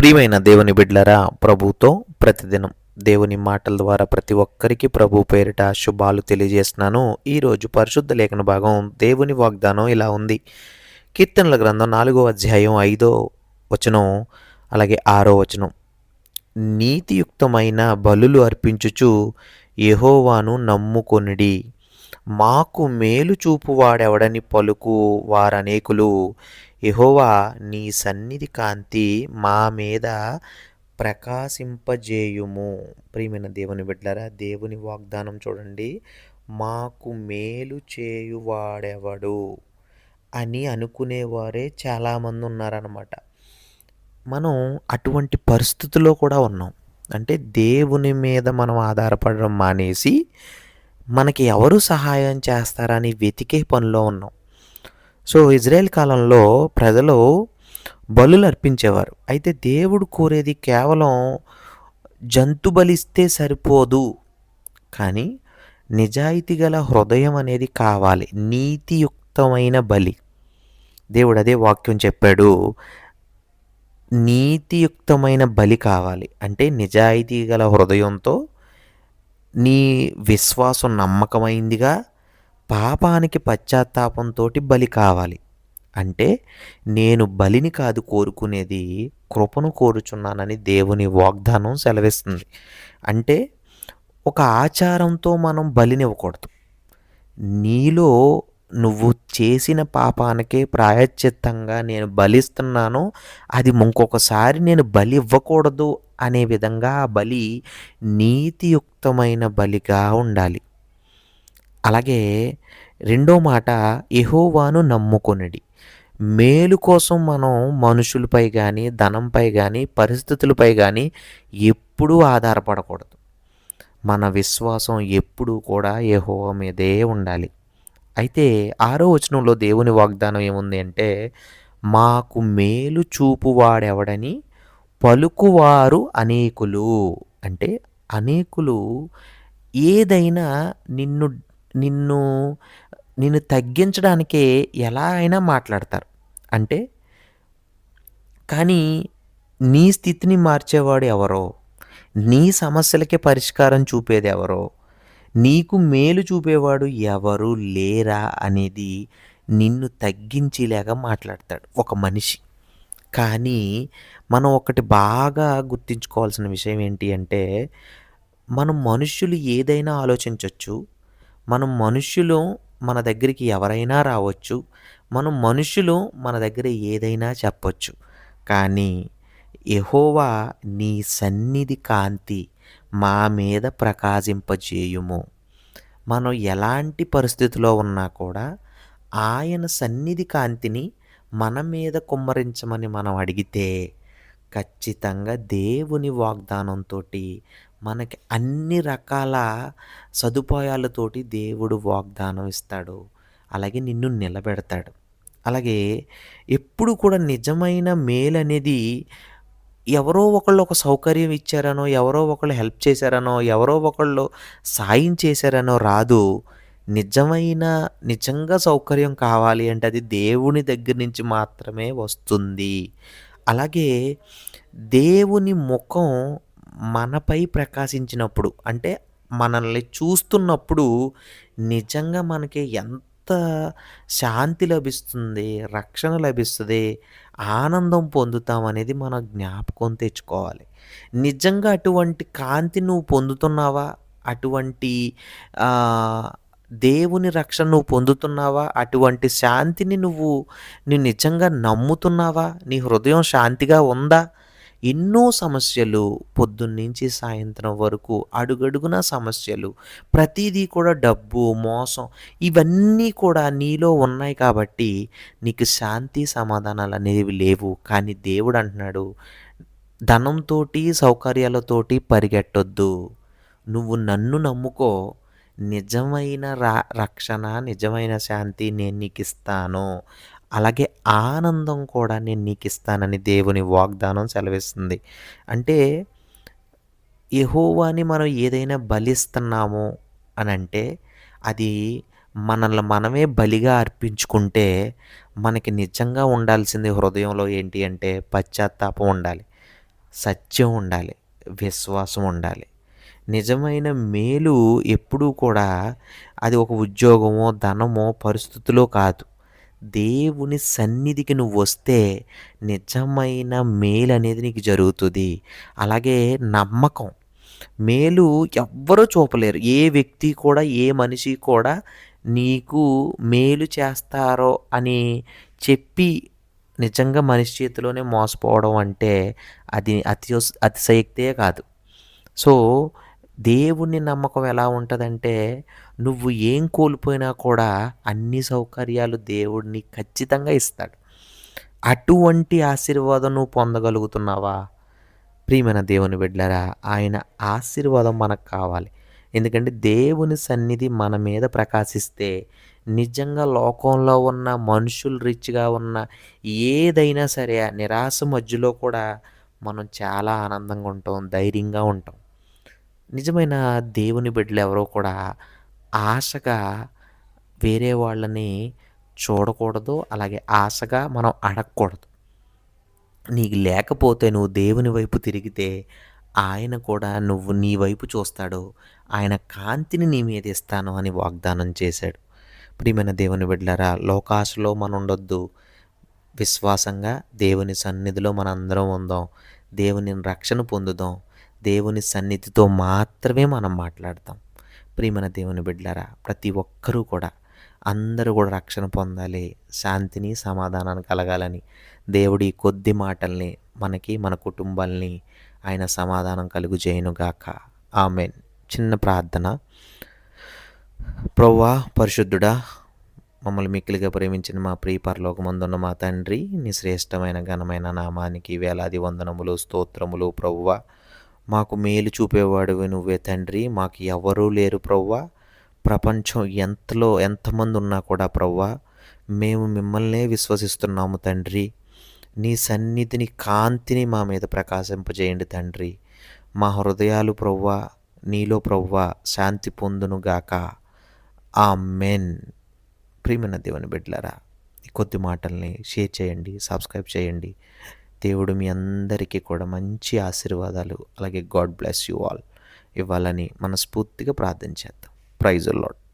ప్రియమైన దేవుని బిడ్లరా ప్రభుతో ప్రతిదినం దేవుని మాటల ద్వారా ప్రతి ఒక్కరికి ప్రభు పేరిట శుభాలు తెలియజేస్తున్నాను. ఈరోజు పరిశుద్ధ లేఖన భాగం దేవుని వాగ్దానం ఇలా ఉంది. కీర్తనల గ్రంథం నాలుగో అధ్యాయం ఐదో వచనం అలాగే ఆరో వచనం. నీతియుక్తమైన బలులు అర్పించుచు యహోవాను నమ్ముకొనిడి మాకు మేలు చూపువాడెవడని పలుకు వారనేకులు ఎహోవా నీ సన్నిధి కాంతి మా మీద ప్రకాశింపజేయుము. ప్రియమైన దేవుని బిడ్డలారా దేవుని వాగ్దానం చూడండి. మాకు మేలు చేయువాడెవడు అని అనుకునేవారే చాలామంది ఉన్నారన్నమాట. మనం అటువంటి పరిస్థితుల్లో కూడా ఉన్నాం. అంటే దేవుని మీద మనం ఆధారపడడం మానేసి మనకి ఎవరు సహాయం చేస్తారని వెతికే పనిలో ఉన్నాం. సో ఇజ్రాయెల్ కాలంలో ప్రజలు బలులు అర్పించేవారు. అయితే దేవుడు కోరేది కేవలం జంతు బలిస్తే సరిపోదు. కానీ నిజాయితీ గల హృదయం అనేది కావాలి. నీతియుక్తమైన బలి. దేవుడు అదే వాక్యం చెప్పాడు. నీతియుక్తమైన బలి కావాలి. అంటే నిజాయితీ గల హృదయంతో నీ విశ్వాసం నమ్మకమైందిగా పాపానికి పశ్చాత్తాపంతో బలి కావాలి. అంటే నేను బలిని కాదు కోరుకునేది కృపను కోరుచున్నానని దేవుని వాగ్దానం సెలవిస్తుంది. అంటే ఒక ఆచారంతో మనం బలినివ్వకూడదు. నీలో నువ్వు చేసిన పాపానికే ప్రాయశ్చిత్తంగా నేను బలిస్తున్నాను అది ఇంకొకసారి నేను బలి ఇవ్వకూడదు అనే విధంగా ఆ బలి నీతియుక్తమైన బలిగా ఉండాలి. అలాగే రెండో మాట ఎహోవాను నమ్ముకొనిడి. మేలు కోసం మనం మనుషులపై కానీ ధనంపై కానీ పరిస్థితులపై కానీ ఎప్పుడూ ఆధారపడకూడదు. మన విశ్వాసం ఎప్పుడూ కూడా యహోవా మీదే ఉండాలి. అయితే ఆరో వచనంలో దేవుని వాగ్దానం ఏముంది అంటే మాకు మేలు చూపువాడెవడని పలుకువారు అనేకులు. అంటే అనేకులు ఏదైనా నిన్ను నిన్ను నిన్ను తగ్గించడానికే ఎలా అయినా మాట్లాడతారు. అంటే కానీ నీ స్థితిని మార్చేవాడు ఎవరో నీ సమస్యలకి పరిష్కారం చూపేది ఎవరో నీకు మేలు చూపేవాడు ఎవరు లేరా అనేది నిన్ను తగ్గించేలాగా మాట్లాడతాడు ఒక మనిషి. కానీ మనం ఒకటి బాగా గుర్తుంచుకోవాల్సిన విషయం ఏంటి అంటే మనం మనుషులు ఏదైనా ఆలోచించవచ్చు మనం మనుష్యులు మన దగ్గరికి ఎవరైనా రావచ్చు. మనం మనుషులు మన దగ్గర ఏదైనా చెప్పొచ్చు. కానీ ఎహోవా నీ సన్నిధి కాంతి మా మీద ప్రకాశింపజేయుము. మనం ఎలాంటి పరిస్థితిలో ఉన్నా కూడా ఆయన సన్నిధి కాంతిని మన మీద కుమ్మరించమని మనం అడిగితే ఖచ్చితంగా దేవుని వాగ్దానంతో మనకి అన్ని రకాల సదుపాయాలతోటి దేవుడు వాగ్దానం ఇస్తాడు. అలాగే నిన్ను నిలబెడతాడు. అలాగే ఎప్పుడు కూడా నిజమైన మేలు అనేది ఎవరో ఒకళ్ళు ఒక సౌకర్యం ఇచ్చారనో ఎవరో ఒకళ్ళు హెల్ప్ చేశారనో ఎవరో ఒకళ్ళు సాయం చేశారనో రాదు. నిజమైన నిజంగా సౌకర్యం కావాలి అంటే అది దేవుని దగ్గర నుంచి మాత్రమే వస్తుంది. అలాగే దేవుని ముఖం మనపై ప్రకాశించినప్పుడు అంటే మనల్ని చూస్తున్నప్పుడు నిజంగా మనకి ఎంత శాంతి లభిస్తుంది రక్షణ లభిస్తుంది ఆనందం పొందుతాం అనేది మన జ్ఞాపకం తెచ్చుకోవాలి. నిజంగా అటువంటి కాంతి నువ్వు పొందుతున్నావా? అటువంటి దేవుని రక్షణ నువ్వు పొందుతున్నావా? అటువంటి శాంతిని నువ్వు నువ్వు నిజంగా నమ్ముతున్నావా? నీ హృదయం శాంతిగా ఉందా? ఎన్నో సమస్యలు పొద్దున్నుంచి సాయంత్రం వరకు అడుగడుగున సమస్యలు. ప్రతిదీ కూడా డబ్బు మోసం ఇవన్నీ కూడా నీలో ఉన్నాయి కాబట్టి నీకు శాంతి సమాధానాలు అనేవి లేవు. కానీ దేవుడు అంటున్నాడు ధనంతో సౌకర్యాలతోటి పరిగెట్టొద్దు. నువ్వు నన్ను నమ్ముకో నిజమైన రా రక్షణ నిజమైన శాంతి నేను నీకు ఇస్తాను అలాగే ఆనందం కూడా నేను నీకు ఇస్తానని దేవుని వాగ్దానం సెలవిస్తుంది. అంటే యహోవాని మనం ఏదైనా బలిస్తున్నాము అని అంటే అది మనల్ని మనమే బలిగా అర్పించుకుంటే మనకి నిజంగా ఉండాల్సింది హృదయంలో ఏంటి అంటే పశ్చాత్తాపం ఉండాలి సత్యం ఉండాలి విశ్వాసం ఉండాలి. నిజమైన మేలు ఎప్పుడూ కూడా అది ఒక ఉద్యోగమో ధనమో పరిస్థితులో కాదు. దేవుని సన్నిధికి నువ్వు వస్తే నిజమైన మేలు అనేది నీకు జరుగుతుంది. అలాగే నమ్మకం. మేలు ఎవ్వరూ చూపలేరు. ఏ వ్యక్తి కూడా ఏ మనిషి కూడా నీకు మేలు చేస్తారో అని చెప్పి నిజంగా మనిషి చేతిలోనే మోసపోవడం అంటే అది అతి అతిశయక్తే కాదు. సో దేవుని నమ్మకం ఎలా ఉంటుందంటే నువ్వు ఏం కోల్పోయినా కూడా అన్ని సౌకర్యాలు దేవుడిని ఖచ్చితంగా ఇస్తాడు. అటువంటి ఆశీర్వాదం నువ్వు పొందగలుగుతున్నావా? ప్రియమైన దేవుని బిడ్డలారా ఆయన ఆశీర్వాదం మనకు కావాలి. ఎందుకంటే దేవుని సన్నిధి మన మీద ప్రకాశిస్తే నిజంగా లోకంలో ఉన్న మనుషులు రిచ్గా ఉన్న ఏదైనా సరే ఆ నిరాశ మధ్యలో కూడా మనం చాలా ఆనందంగా ఉంటాం ధైర్యంగా ఉంటాం. నిజమైన దేవుని బిడ్డలు ఎవరో కూడా ఆశగా వేరే వాళ్ళని చూడకూడదు అలాగే ఆశగా మనం అడగకూడదు. నీకు లేకపోతే నువ్వు దేవుని వైపు తిరిగితే ఆయన కూడా నువ్వు నీ వైపు చూస్తాడు. ఆయన కాంతిని నీ మీద ఇస్తాను అని వాగ్దానం చేశాడు. ప్రియమైన దేవుని బిడ్డలారా లోకాశలో మనం ఉండొద్దు విశ్వాసంగా దేవుని సన్నిధిలో మనందరం ఉందాం. దేవుని రక్షణ పొందుదాం. దేవుని సన్నిధితో మాత్రమే మనం మాట్లాడతాం. ప్రియమైన దేవుని బిడ్డలారా ప్రతి ఒక్కరూ కూడా అందరూ కూడా రక్షణ పొందాలి శాంతిని సమాధానాన్ని కలగాలని దేవుడి కొద్ది మాటల్ని మనకి మన కుటుంబాల్ని ఆయన సమాధానం కలుగు చేయనుగాక ఆమె చిన్న ప్రార్థన. ప్రవ్వా పరిశుద్ధుడా మమ్మల్ని మిక్కిలిగా ప్రేమించిన మా ప్రియ పరలోకమందున్న మా తండ్రి నీ శ్రేష్టమైన ఘనమైన నామానికి వేలాది వందనములు స్తోత్రములు ప్రవ్వ. మాకు మేలు చూపేవాడివి నువ్వే తండ్రి. మాకు ఎవరూ లేరు ప్రవ్వా. ప్రపంచం ఎంతలో ఎంతమంది ఉన్నా కూడా ప్రవ్వా మేము మిమ్మల్నే విశ్వసిస్తున్నాము తండ్రి. నీ సన్నిధిని కాంతిని మా మీద ప్రకాశింపజేయండి తండ్రి. మా హృదయాలు ప్రవ్వా నీలో ప్రవ్వా శాంతి పొందునుగాక ఆ మెన్ ప్రియమైన దేవుని బిడ్లరా ఈ కొద్ది మాటల్ని షేర్ చేయండి సబ్స్క్రైబ్ చేయండి. దేవుడు మీ అందరికీ కూడా మంచి ఆశీర్వాదాలు అలాగే గాడ్ బ్లెస్ యూ ఆల్ ఇవ్వాలని మనస్ఫూర్తిగా ప్రార్థన చేద్దాం. Praise lord